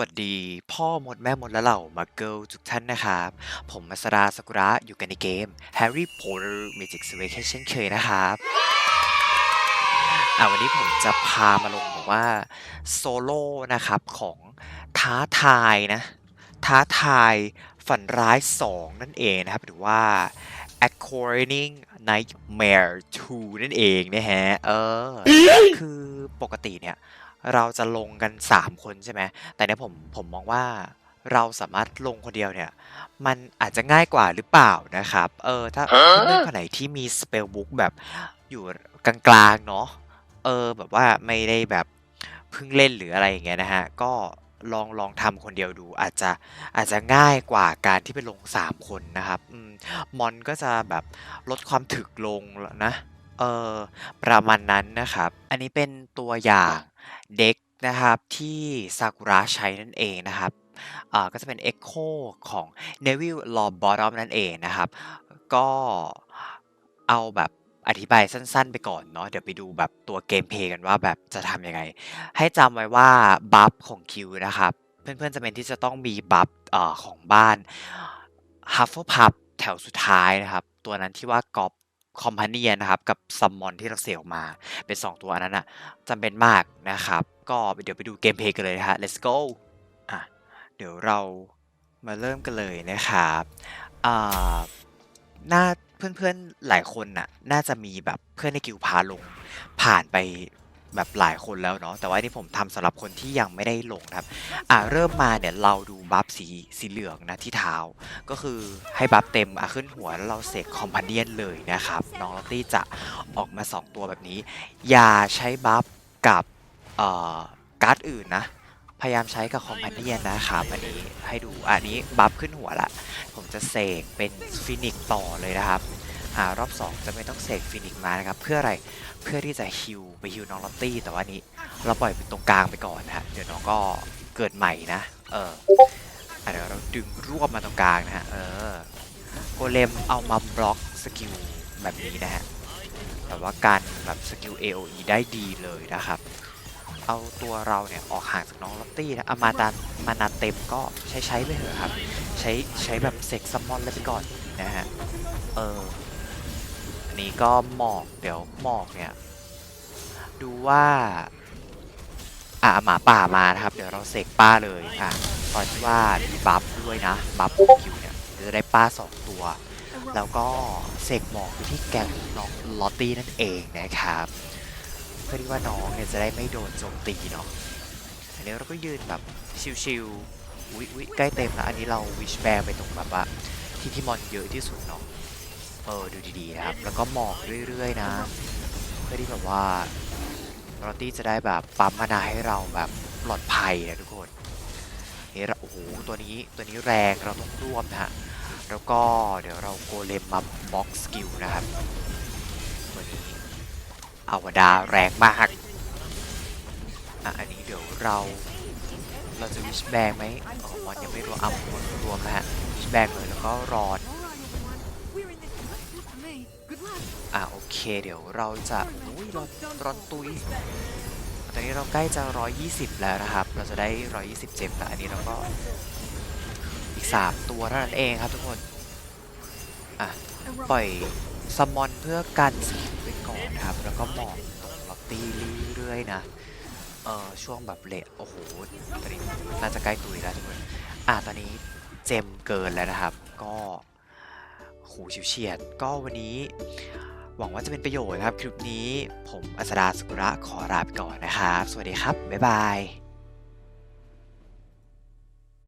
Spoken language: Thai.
วัสดีพ่อมดแม่มดและเหล่ามาเกิลทุกท่านนะครับ ผมมัสราสกุระอยู่กันในเกม Harry Potter Magic Vacation เช่นเคยนะครับอะวันนี้ผมจะพามาลงแบบว่าโซโล่นะครับของท้าทายนะ ท้าทายฝันร้าย 2 นั่นเองนะครับ หรือว่า According Nightmare 2 นั่นเองนะฮะ เออ คือปกติเนี่ย เราจะลงกัน 3 คนใช่ไหมแต่เนี่ยผมผมมองว่าเราสามารถลงคนเดียวเนี่ย มันอาจจะง่ายกว่าหรือเปล่านะครับ เออ ถ้าเพื่อนๆคนไหนที่มี spell book แบบอยู่กลางๆเนาะเออ แบบว่าไม่ได้แบบเพิ่งเล่นหรืออะไรอย่างเงี้ยนะฮะ ก็ลองลองทำคนเดียวดู อาจจะอาจจะง่ายกว่าการที่ไปลง 3 คนนะครับอืมมอนก็จะแบบลดความถึกลงแล้วนะ เออประมาณนั้นนะครับ อันนี้เป็นตัวอย่างเด็กนะครับที่ซากุระใช้นั่นเองนะครับอ่าก็จะเป็น Echo ของ Neville Longbottom นั่นเองนะครับ ก็เอาแบบอธิบายสั้นๆไปก่อนเนาะเดี๋ยวไปดูแบบตัวเกมเพลย์กันว่าแบบจะทำยังไง ให้จำไว้ว่าบัฟของคิวนะครับ เพื่อนๆจะเป็นที่จะต้องมีบัฟของบ้าน Hufflepuff แถวสุดท้ายนะครับ ตัวนั้นที่ว่ากอป คอมพานีนะครับกับซัมมอนที่เราเสียออกมา เป็น 2 ตัวอันนั้นอะจำเป็นมากนะครับ ก็เดี๋ยวไปดูเกมเพลย์กันเลยนะฮะ let's go อะเดี๋ยวเรามาเริ่มกันเลยนะครับอ่าน่าเพื่อนๆหลายคนน่ะน่าจะมีแบบเพื่อนในกิวพาลง ผ่านไป แบบหลายคนแล้วเนาะแต่ว่านี่ผมทำสำหรับคนที่ยังไม่ได้ลงครับอ่าเริ่มมาเนี่ยเราดูบัฟสีสีเหลืองนะที่เท้า ก็คือให้บัฟเต็มอะขึ้นหัวแล้วเราเสกคอมพาเนียนเลยนะครับน้องลอตตี้จะออกมา 2 ตัวแบบนี้ อย่าใช้บัฟกับเอ่อการ์ดอื่นนะพยายามใช้กับคอมพาเนียนนะครับอันนี้ให้ดูอันนี้บัฟขึ้นหัวละ ผมจะเสกเป็นฟินิกต่อเลยนะครับ หารอบ 2 จะไม่ต้องเสกฟินิกมานะครับ เพื่ออะไรเพื่อที่จะฮิวไปฮิวน้องลอตตี้แต่ว่านี้เราปล่อยเป็นตรงกลางไปก่อนนะฮะเดี๋ยวน้องก็เกิดใหม่นะ เออเดี๋ยวเราดึงรวบมาตรงกลางนะฮะเออโกเลมเอามาบล็อกสกิลแบบนี้นะฮะแบบว่าการแบบสกิล AOE ได้ดีเลยนะครับ เอาตัวเราเนี่ยออกห่างจากน้องลอตตี้นะเอามาดานมานาเต็มก็ใช้ใช้ไปเถอะครับ ใช้ใช้แบบเซ็กซัมมอนเลยไปก่อนนะฮะ เออ นนี้ก็หมอกเดี๋ยวหมอกเนี่ย ดูว่า อ่าหมาป่ามานะครับ เดี๋ยวเราเสกป้าเลยอะตอนที่ว่ามีบัฟด้วยนะ บัฟคิวเนี่ยจะได้ป้าสองตัว แล้วก็เสกหมอกอยู่ที่แกงน้องลอตตี้นั่นเองนะครับ เพื่อที่ว่าน้องเนี่ยจะได้ไม่โดนโจมตีเนาะอันนี้เราก็ยืนแบบชิวๆอุ๊ยอุ๊ยใกล้เต็มแล้วอันนี้เราวิชแบร์ไปตรงแบบว่าที่ที่มอนเยอะที่สุดเนาะ เออดูดีๆนะครับ แล้วก็หมอกเรื่อยๆนะ เพื่อที่แบบว่าลอตตี้จะได้แบบปั๊มมานาให้เราแบบปลอดภัยนะทุกคนนี่เราโอ้โหตัวนี้ตัวนี้แรงเราต้องรวบนะฮะแล้วก็เดี๋ยวเราโกเลมมาบล็อกสกิลนะครับตัวนี้อาวดาแรงมากอะอันนี้เดี๋ยวเราเราจะวิชแบงไหมอ๋อมันยังไม่รวมอะรวมรวมนะฮะวิชแบงเลยแล้วก็รอ อะโอเคเดี๋ยวเราจะอุ้ยรอนรอนตุยตอนนี้เราใกล้จะ 120 แล้วนะครับ เราจะได้ 120 เจ็บแต่อันนี้เราก็อีก 3 ตัวเท่านั้นเองครับทุกคนอะปล่อยซัมมอนเพื่อกันสกิลไปก่อนนะครับ แล้วก็หมอบตรงล็อตตี้เรื่อยๆนะเออช่วงแบบเลทโอ้โหตอนนี้น่าจะใกล้ตุยแล้วทุกคนอะตอนนี้เจมเกินแล้วนะครับ ก็ หชิวเฉียด ก็วันนี้ หวังว่าจะเป็นประโยชน์นะครับ คลิปนี้ผมอัสดาสกุระขอลาไปก่อนนะครับ สวัสดีครับ บ๊ายบาย